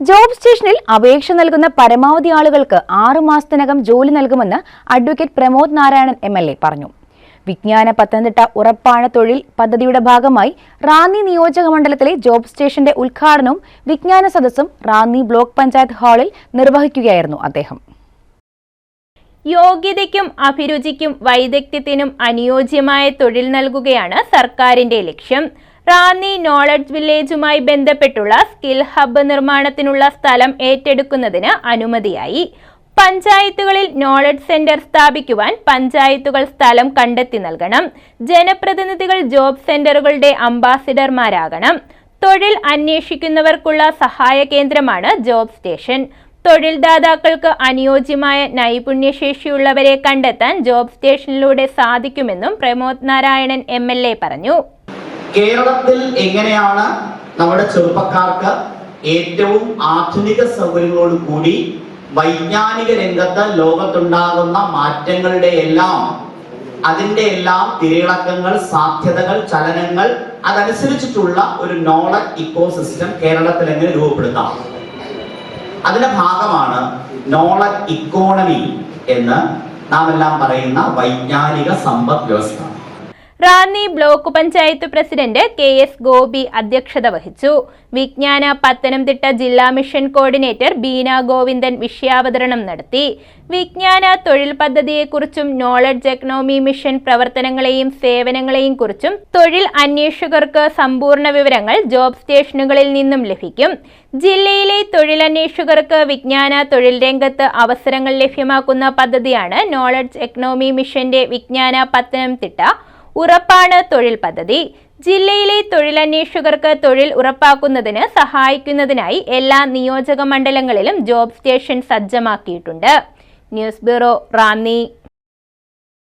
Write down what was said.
Job സ്റ്റേഷനിൽ അപേക്ഷ നൽകുന്ന പരമാവധി ആളുകൾക്ക് ആറു മാസത്തിനകം ജോലി നൽകുമെന്ന് അഡ്വക്കേറ്റ് പ്രമോദ് നാരായണൻ എം പറഞ്ഞു. വിജ്ഞാന പത്തനംതിട്ട ഉറപ്പാണ് തൊഴിൽ പദ്ധതിയുടെ ഭാഗമായി റാന്നി നിയോജക മണ്ഡലത്തിലെ ജോബ് സ്റ്റേഷന്റെ ഉദ്ഘാടനവും വിജ്ഞാന സദസ്സും റാന്നി ബ്ലോക്ക് പഞ്ചായത്ത് ഹാളിൽ നിർവഹിക്കുകയായിരുന്നു അദ്ദേഹം. യോഗ്യതയ്ക്കും അഭിരുചിക്കും വൈദഗ്ധ്യത്തിനും അനുയോജ്യമായ തൊഴിൽ നൽകുകയാണ് സർക്കാരിന്റെ ലക്ഷ്യം. റാന്നി നോളജ് വില്ലേജുമായി ബന്ധപ്പെട്ടുള്ള സ്കിൽ ഹബ്ബ് നിർമ്മാണത്തിനുള്ള സ്ഥലം ഏറ്റെടുക്കുന്നതിന് അനുമതിയായി. പഞ്ചായത്തുകളിൽ നോളജ് സെന്റർ സ്ഥാപിക്കുവാൻ പഞ്ചായത്തുകൾ സ്ഥലം കണ്ടെത്തി നൽകണം. ജനപ്രതിനിധികൾ ജോബ് സെന്ററുകളുടെ അംബാസിഡർമാരാകണം. തൊഴിൽ അന്വേഷിക്കുന്നവർക്കുള്ള സഹായ കേന്ദ്രമാണ് ജോബ് സ്റ്റേഷൻ. തൊഴിൽദാതാക്കൾക്ക് അനുയോജ്യമായ നൈപുണ്യശേഷിയുള്ളവരെ കണ്ടെത്താൻ ജോബ് സ്റ്റേഷനിലൂടെ സാധിക്കുമെന്നും പ്രമോദ് നാരായണൻ എം പറഞ്ഞു. കേരളത്തിൽ എങ്ങനെയാണ് നമ്മുടെ ചെറുപ്പക്കാർക്ക് ഏറ്റവും ആധുനിക സൗകര്യങ്ങളോട് കൂടി വൈജ്ഞാനിക രംഗത്ത് ലോകത്തുണ്ടാകുന്ന മാറ്റങ്ങളുടെ എല്ലാം അതിന്റെ എല്ലാം തിരയിളക്കങ്ങൾ സാധ്യതകൾ ചലനങ്ങൾ അതനുസരിച്ചിട്ടുള്ള ഒരു നോളജ് ഇക്കോസിസ്റ്റം കേരളത്തിൽ എങ്ങനെ രൂപപ്പെടുത്താം? അതിന്റെ ഭാഗമാണ് നോളജ് ഇക്കോണമി എന്ന് നാം എല്ലാം പറയുന്ന വൈജ്ഞാനിക സമ്പദ് വ്യവസ്ഥ. Ranni block panchayat president K S Gopi അധ്യക്ഷത വഹിച്ചു. വിജ്ഞാന പത്തനംതിട്ട ജില്ലാ മിഷൻ കോർഡിനേറ്റർ ബീന ഗോവിന്ദൻ വിഷയാവതരണം നടത്തി. വിജ്ഞാന തൊഴിൽ പദ്ധതിയെക്കുറിച്ചും നോളജ് എക്കണോമി മിഷൻ പ്രവർത്തനങ്ങളെയും സേവനങ്ങളെയും കുറിച്ചും തൊഴിൽ അന്വേഷകർക്ക് സമ്പൂർണ വിവരങ്ങൾ ജോബ് സ്റ്റേഷനുകളിൽ നിന്നും ലഭിക്കും. ജില്ലയിലെ തൊഴിലന്വേഷകർക്ക് വിജ്ഞാന തൊഴിൽ രംഗത്ത് അവസരങ്ങൾ ലഭ്യമാക്കുന്ന പദ്ധതിയാണ് നോളജ് എക്കണോമി മിഷന്റെ വിജ്ഞാന പത്തനംതിട്ട ഉറപ്പാണ് തൊഴിൽ പദ്ധതി. ജില്ലയിലെ തൊഴിലന്വേഷകർക്ക് തൊഴിൽ ഉറപ്പാക്കുന്നതിന് സഹായിക്കുന്നതിനായി എല്ലാ നിയോജക മണ്ഡലങ്ങളിലും ജോബ് സ്റ്റേഷൻ സജ്ജമാക്കിയിട്ടുണ്ട്. News bureau Ranni.